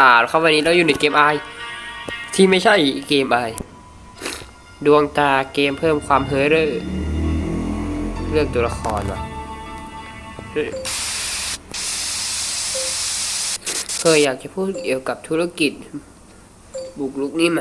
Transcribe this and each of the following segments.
อ่าเข้าวันนี้เราอยู่ในเกมไอที่ไม่ใช่เกมไอดวงตาเกมเพิ่มความเฮ้อเร่อเลือกตัวละครว่ะเคยอยากจะพูดเกี่ยวกับธุรกิจ บุกลุกนี่ไหม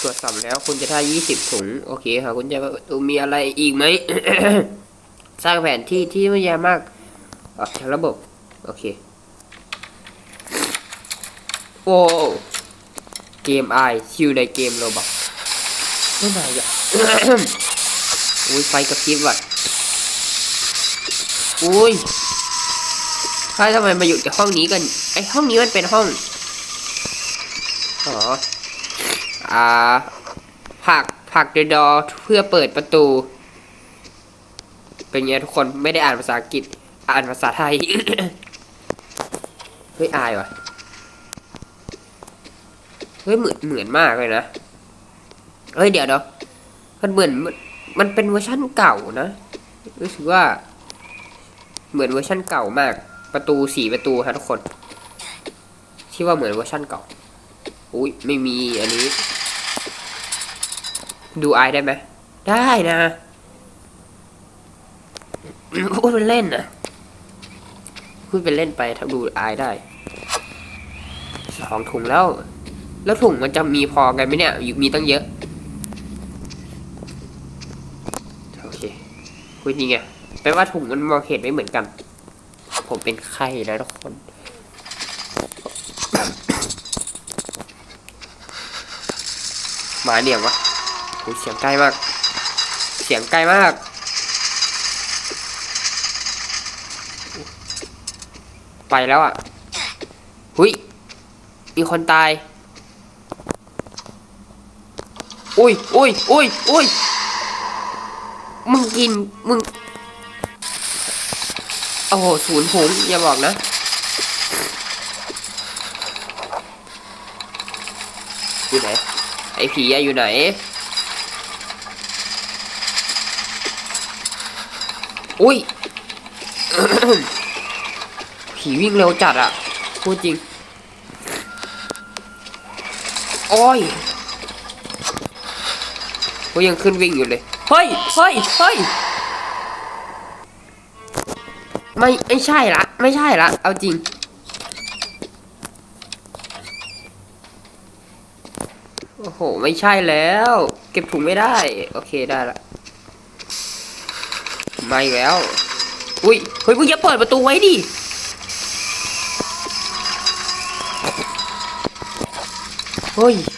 ตรวจสอบแล้วคุณจะได้20ถุง โอเคค่ะคุณจะมีอะไรอีกไหม สร้างแผนที่ที่ไม่ยากมากออกจากระบบ โอเค โอ้เกมไอคิวในเกมโรบอกไม่ไหนอะอุ้ยไฟกระพริบว่ะอุ้ยใครทำไมมาอยู่ในห้องนี้กัน ไอห้องนี้มันเป็นห้อง อ๋อ อ่าผลักผลักเดดอเพื่อเปิดประตู เป็นไงทุกคนไม่ได้อ่านภาษาอังกฤษ อ่านภาษาไทย เฮ้ยอายว่ะเฮ้ยเหมือนเหมือนมากเลยนะ เฮ้ยเดี๋ยวเดี๋ยวมันเหมือนมันเป็นเวอร์ชั่นเก่านะรู้สึกว่า เหมือนเวอร์ชั่นเก่ามาก ประตูสี่ประตูครับทุกคนที่ว่าเหมือนเวอร์ชั่นเก่าอุ้ยไม่มีอันนี้ ดูไอได้ไหมได้นะพูดเป็นเล่นนะพูดเป็นเล่นไปถ้าดูไอได้สองถุงแล้ว แล้วถุงมันจะมีพอกันไหมเนี่ยอยู่มีตั้งเยอะ โอเคคุยนี่ไงแปลว่าถุงมันมองเห็นไม่เหมือนกัน ผมเป็นไข้นะทุกคนหมาเนี่ยวะโอ้ยเสียงใกล้มาก เสียงใกล้มากไปแล้วอะ หุยมีคนตาย อุ้ยอุ้ยอุ้ยอุ้ยมึงกิน มึง โอ้โห ศูนย์ผงอย่าบอกนะ อยู่ไหน ไอ้ผีอะอยู่ไหน อุ้ย ผีวิ่งเร็วจัดอะพูดจริง โอ้ย ก็ยังขึ้นวิ่งอยู่เลย เฮ้ย เฮ้ย เฮ้ย ไม่ไม่ใช่ละ ไม่ใช่ละ เอาจริง โอ้โห ไม่ใช่แล้ว เก็บถุงไม่ได้ โอเคได้ละมาอีกแล้ว อุ้ย เฮ้ยมึงอย่าเปิดประตูไว้ดิเฮ้ยโค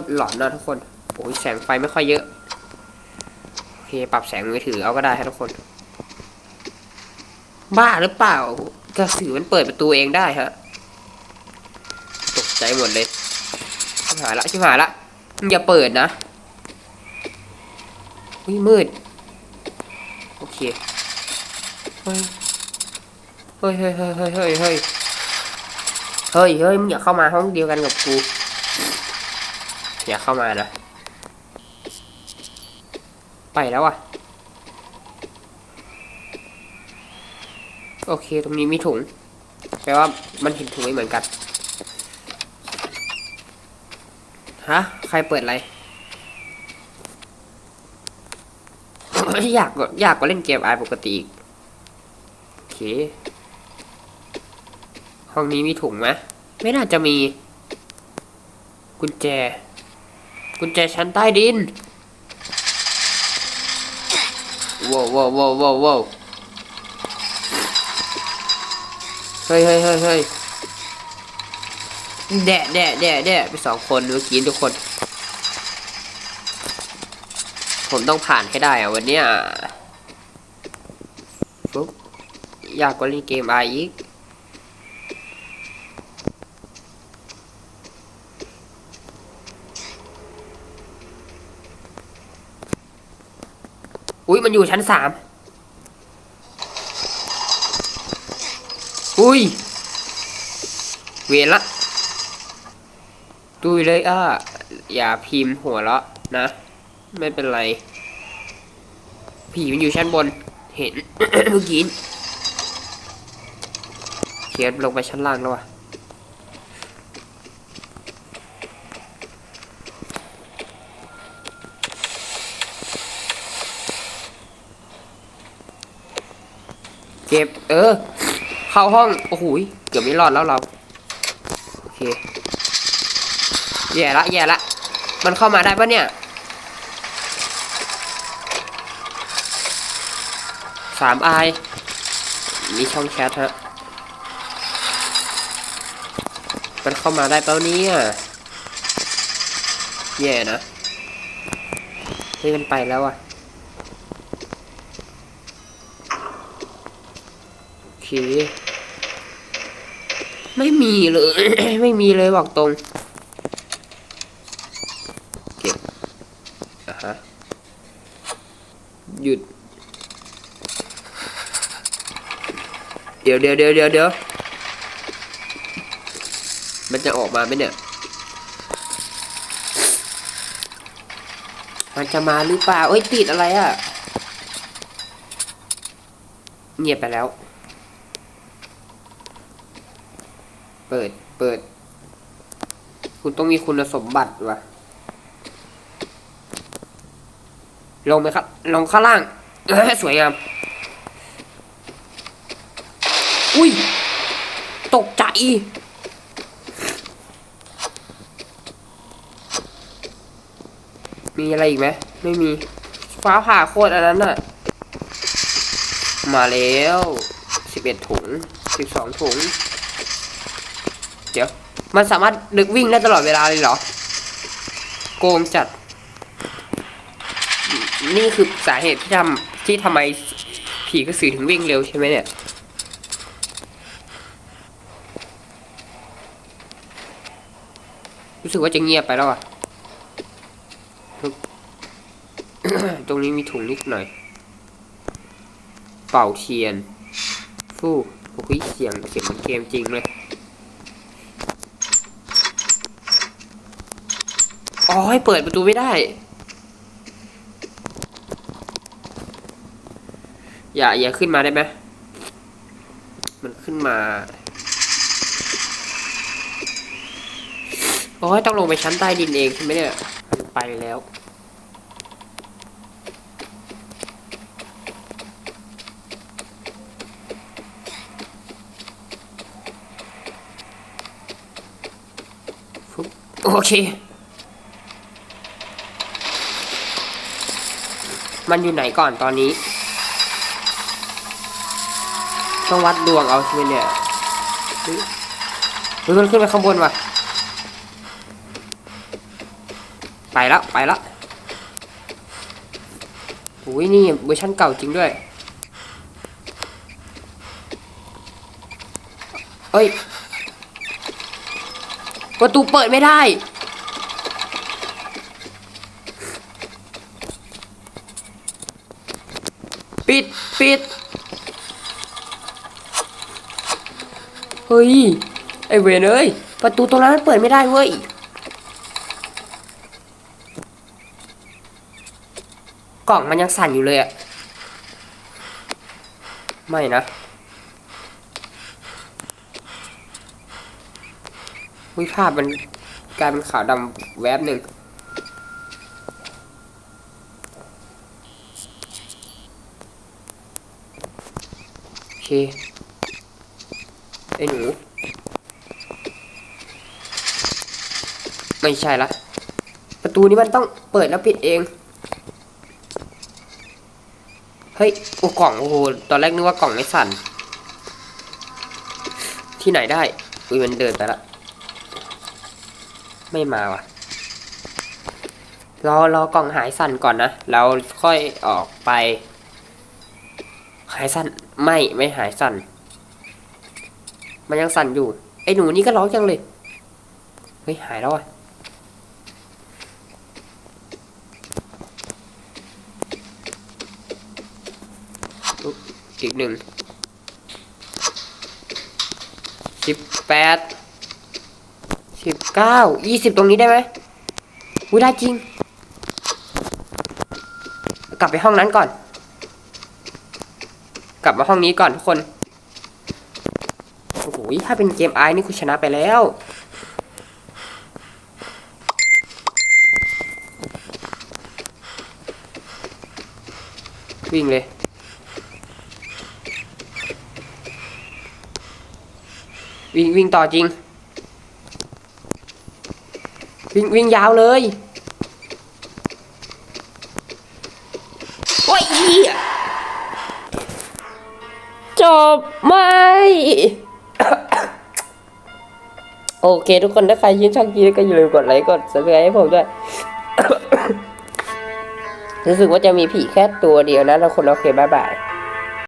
ตรหลอนนะทุกคนโอ้ยแสงไฟไม่ค่อยเยอะโอเคปรับแสงมือถือเอาก็ได้ครับทุกคน บ้าหรือเปล่ากระสือมันเปิดประตูเองได้ฮะตกใจหมดเลยชิบหายละชิบหายละมอย่าเปิดนะอุ้ยมืด โอเคเฮ้ยเฮ้ยเฮ้ยเฮ้ยเฮ้ยเฮ้ยเฮ้ยเฮ้ยมึงอย่าเข้ามาห้องเดียวกันกับกู อย่าเข้ามานะ ไปแล้วอะ โอเค ตรงนี้มีถุง แปลว่ามันเห็นถุงไม่เหมือนกัน ฮะ ใครเปิดอะไร อยากอยากกว่าเล่นเกมไอปกติอีกโอเค ห้องนี้มีถุงไหมไม่น่าจะมีกุญแจ กุญแจชั้นใต้ดินว้าวว้าวว้าวว้าวว้าวเฮ้ยเฮ้ยเฮ้ยเฮ้ยแดะแดะแดะแดะไปสองคนเมื่อกี้ทุกคน ผมต้องผ่านให้ได้อะวันเนี้ยปุ๊บอยากกว่าเล่นเกมไออีก อุ้ยมันอยู่ชั้นสามอุ้ย เวรละดูเลยอะอย่าพิมพ์หัวเราะนะ ไม่เป็นไร ผีมันอยู่ชั้นบน เห็นเมื่อกี้เขียนลงไปชั้นล่างแล้วว่ะ เก็บ เออ เข้าห้อง โอ้โหเกือบไม่รอดแล้วเรา โอเค แย่ละแย่ละ มันเข้ามาได้ปะเนี่ย สามไอมีช่องแชทฮะ มันเข้ามาได้เปล่าเนี่ย แย่นะเฮ้ยมันไปแล้วอะ โอเค ไม่มีเลย ไม่มีเลยบอกตรง เก็บอะฮะ หยุด เดี๋ยวเดี๋ยวเดี๋ยวเดี๋ยวเดี๋ยวมันจะออกมาไหมเนี่ย มันจะมาหรือเปล่าเอ้ยติดอะไรอะ่ะ เงียบไปแล้ว เปิด เปิด คุณต้องมีคุณสมบัติว่ะลงไหมครับ ลงข้างล่าง สวยงาม อุ้ย ตกใจมีอะไรอีกไหมไม่มี ฟ้าผ่าโคตรอันนั้นน่ะมาแล้วสิบเอ็ดถุงสิบสองถุง เดี๋ยว มันสามารถดึกวิ่งได้ตลอดเวลาเลยเหรอ โกงจัด นี่คือสาเหตุที่ทำที่ทำไมผีกระสือถึงวิ่งเร็วใช่ไหมเนี่ย รู้สึกว่าจะเงียบไปแล้วอะ ตรงนี้มีถุงนิดหน่อย เป่าเทียน ฟู่โอ้ยเสียงเสียงเหมือนเกมจริงเลย อ๋อให้เปิดประตูไม่ได้ อย่าอย่าขึ้นมาได้ไหมมันขึ้นมาโอ้ยต้องลงไปชั้นใต้ดินเองใช่ไหมเนี่ยไปแล้วโอเค มันอยู่ไหนก่อนตอนนี้ ต้องวัดดวงเอาใช่ไหมเนี่ยเฮ้ยมันขึ้นไปข้างบนว่ะ ไปแล้วไปแล้วโอ้ยนี่เวอร์ชันเก่าจริงด้วย เอ้ย ประตูเปิดไม่ได้ ปิดปิดเฮ้ย ไอเวนเอ้ย ประตูตรงนั้นมันเปิดไม่ได้เว้ยกล่องมันยังสั่นอยู่เลยอะไม่นะวิภาพมันกลายเป็นขาวดำแวบหนึ่ง โอเค ไอ้หนู ไม่ใช่ละ ประตูนี้มันต้องเปิดแล้วปิดเอง เฮ้ย โอ้กล่องโอ้โห ตอนแรกนึกว่ากล่องไม่สั่น ที่ไหนได้ อุ้ยมันเดินไปละ ไม่มาว่ะรอรอกล่องหายสั่นก่อนนะ เราค่อยออกไป หายสั่นไม่ไม่หายสั่น มันยังสั่นอยู่ ไอ้หนูนี่ก็ร้องจังเลย เฮ้ยหายแล้วอะอุ๊บอีกหนึ่งสิบแปดสิบเก้ายี่สิบตรงนี้ได้ไหมอุ้ยได้จริง กลับไปห้องนั้นก่อน กลับมาห้องนี้ก่อนทุกคน โอ้โหถ้าเป็นเกมไอนี่คุณชนะไปแล้ว วิ่งเลยวิ่งวิ่งต่อจริง วิ่งวิ่งยาวเลย โอ้ยเหี้ย จบไม่ โอเค ทุกคนถ้าใครชื่นชอบคลิปนี้ก็อย่าลืมกดไลค์กดซับสไครต์ให้ผมด้วย รู้สึกว่าจะมีผีแค่ตัวเดียวนะทุกคนโอเคบายบาย